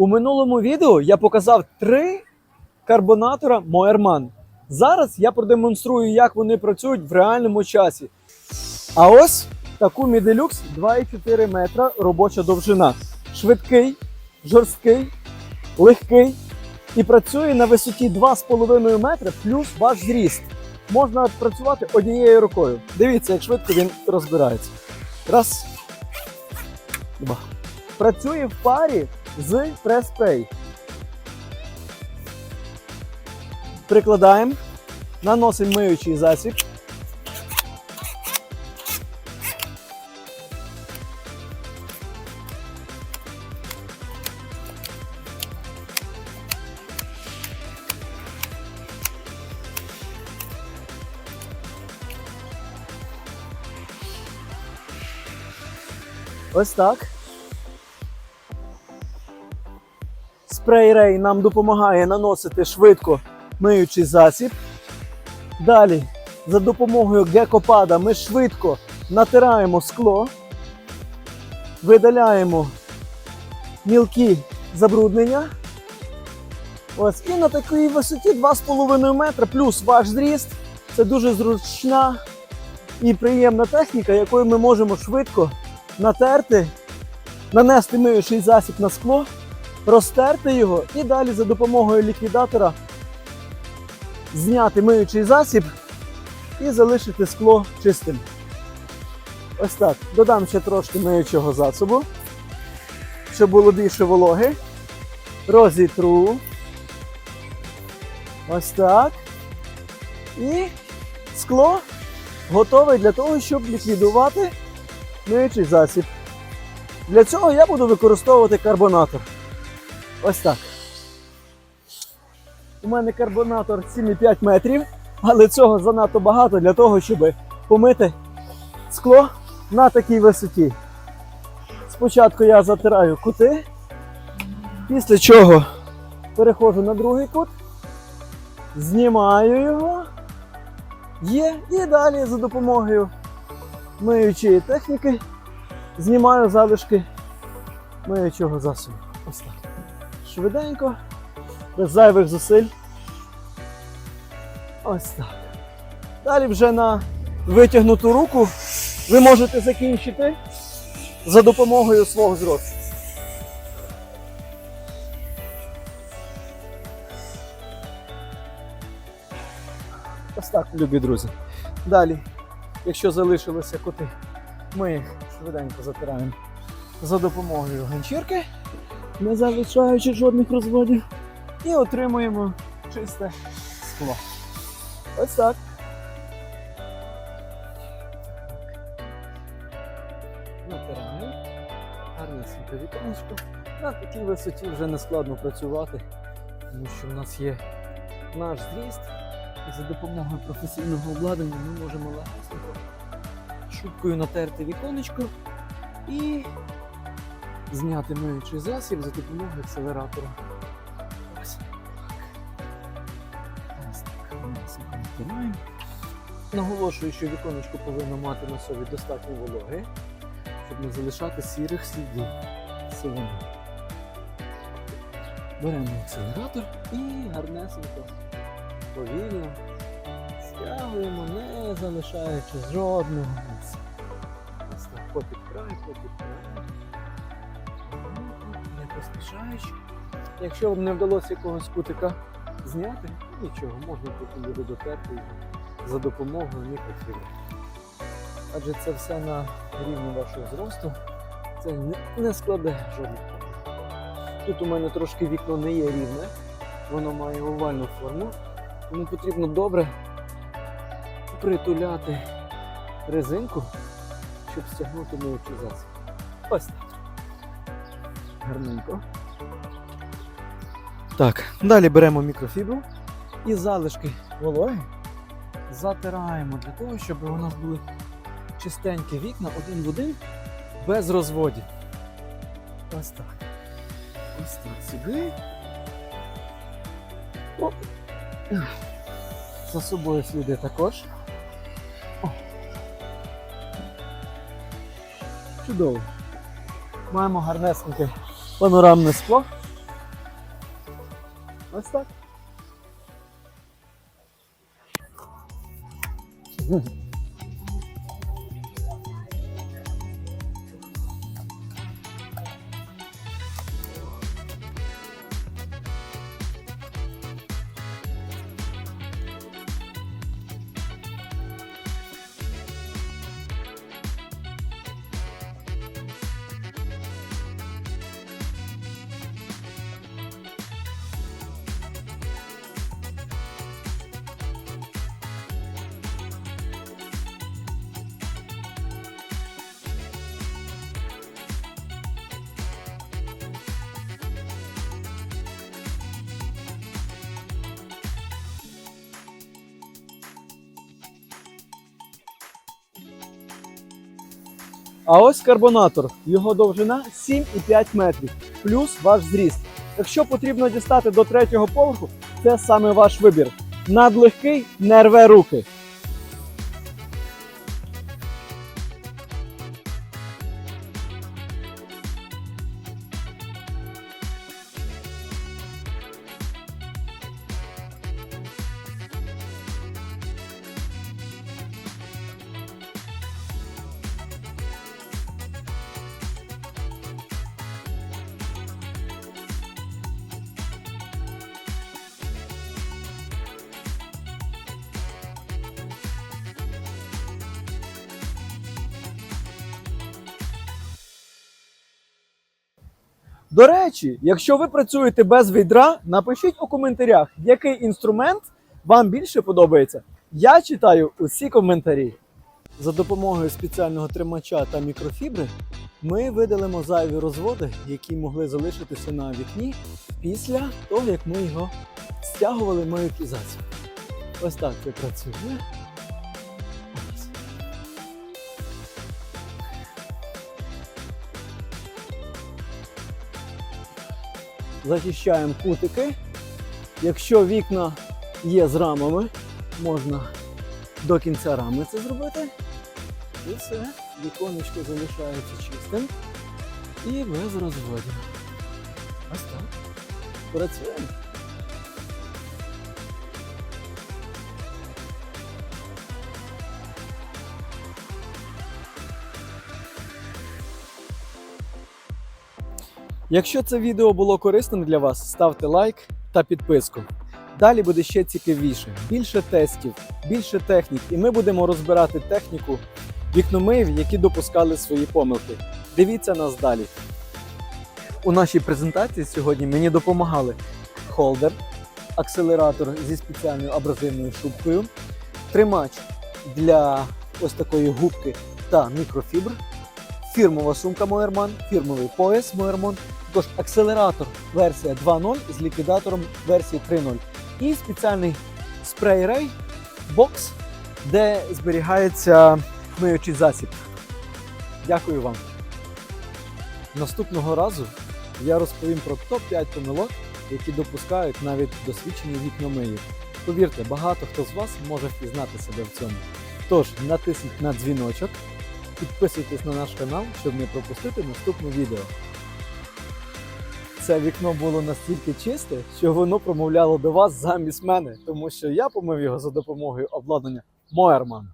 У минулому відео я показав три карбонатора Моерман. Зараз я продемонструю, як вони працюють в реальному часі. А ось таку Міделюкс 2,4 метра робоча довжина. Швидкий, жорсткий, легкий і працює на висоті 2,5 метра плюс ваш зріст. Можна працювати однією рукою. Дивіться, як швидко він розбирається. Раз. Два. Працює в парі з прес-спрей. Прикладаємо, наносимо миючий засіб. Ось так. Спрей Рей нам допомагає наносити швидко миючий засіб. Далі, за допомогою гекопада ми швидко натираємо скло, видаляємо мілкі забруднення. Ось, і на такій висоті 2,5 метра плюс ваш зріст. Це дуже зручна і приємна техніка, якою ми можемо швидко натерти, нанести миючий засіб на скло, розтерти його і далі за допомогою ліквідатора зняти миючий засіб і залишити скло чистим. Ось так. Додам ще трошки миючого засобу, щоб було більше вологи. Розітру. Ось так. І скло готове для того, щоб ліквідувати миючий засіб. Для цього я буду використовувати карбонатор. Ось так. У мене карбонатор 7,5 метрів, але цього занадто багато для того, щоб помити скло на такій висоті. Спочатку я затираю кути, після чого переходжу на другий кут, знімаю його, є, і далі за допомогою миючої техніки знімаю залишки миючого засобу. Ось так. Швиденько, без зайвих зусиль. Ось так. Далі вже на витягнуту руку ви можете закінчити за допомогою свого зросту. Ось так, любі друзі. Далі, якщо залишилися коти, ми їх швиденько затираємо за допомогою ганчірки, не залишаючи жодних розводів, і отримуємо чисте скло. Ось так. Натираємо. Гарнесеньке віконечко. На такій висоті вже не складно працювати, тому що в нас є наш зріст. І за допомогою професійного обладнання ми можемо легесенько шубкою натерти віконечко і зняти миючий засіб за допомогою акселератора. Ось. Наголошую, що віконечко повинно мати на собі достатньо вологи, щоб не залишати сірих слідів сивини. Беремо акселератор і гарнесенько повільно стягуємо, не залишаючи жодного. Ось так, попід край, попід край. Поспішаючи. Якщо вам не вдалося якогось кутика зняти, нічого, можна потім буде дотерти його за допомогою мікрофібри. Адже це все на рівні вашого зросту. Це не, складе жодних проблем. Тут у мене трошки вікно не є рівне, воно має овальну форму. Тому потрібно добре притуляти резинку, щоб стягнути миючий засіб. Ось так. Гарненько. Так, далі беремо мікрофібру і залишки вологи затираємо для того, щоб у нас були чистенькі вікна один в один без розводів. Ось так. Ось так сюди. Оп. За собою сліди також. Чудово. Маємо гарнесеньке панорамне скло. Ось так. А ось карбонатор. Його довжина 7,5 метрів, плюс ваш зріст. Якщо потрібно дістати до третього поверху, це саме ваш вибір. Надлегкий не рве руки. До речі, якщо ви працюєте без відра, напишіть у коментарях, який інструмент вам більше подобається. Я читаю усі коментарі. За допомогою спеціального тримача та мікрофібри ми видалимо зайві розводи, які могли залишитися на вікні після того, як ми його стягували маючізацію. Ось так це працює. Захищаємо кутики. Якщо вікна є з рамами, можна до кінця рами це зробити. І все, віконечко залишається чистим і без розводів. Ось так. Працюємо. Якщо це відео було корисним для вас, ставте лайк та підписку. Далі буде ще цікавіше, більше тестів, більше технік, і ми будемо розбирати техніку вікномиїв, які допускали свої помилки. Дивіться нас далі. У нашій презентації сьогодні мені допомагали холдер, акселератор зі спеціальною абразивною шубкою, тримач для ось такої губки та мікрофібр, фірмова сумка Moerman, фірмовий пояс Moerman, також акселератор версія 2.0 з ліквідатором версії 3.0 і спеціальний спрей-рей бокс, де зберігається миючий засіб. Дякую вам. Наступного разу я розповім про топ-5 помилок, які допускають навіть досвідчені вікномиї. Повірте, багато хто з вас може впізнати себе в цьому. Тож натисніть на дзвіночок, підписуйтесь на наш канал, щоб не пропустити наступне відео. Це вікно було настільки чисте, що воно промовляло до вас замість мене, тому що я помив його за допомогою обладнання Moerman.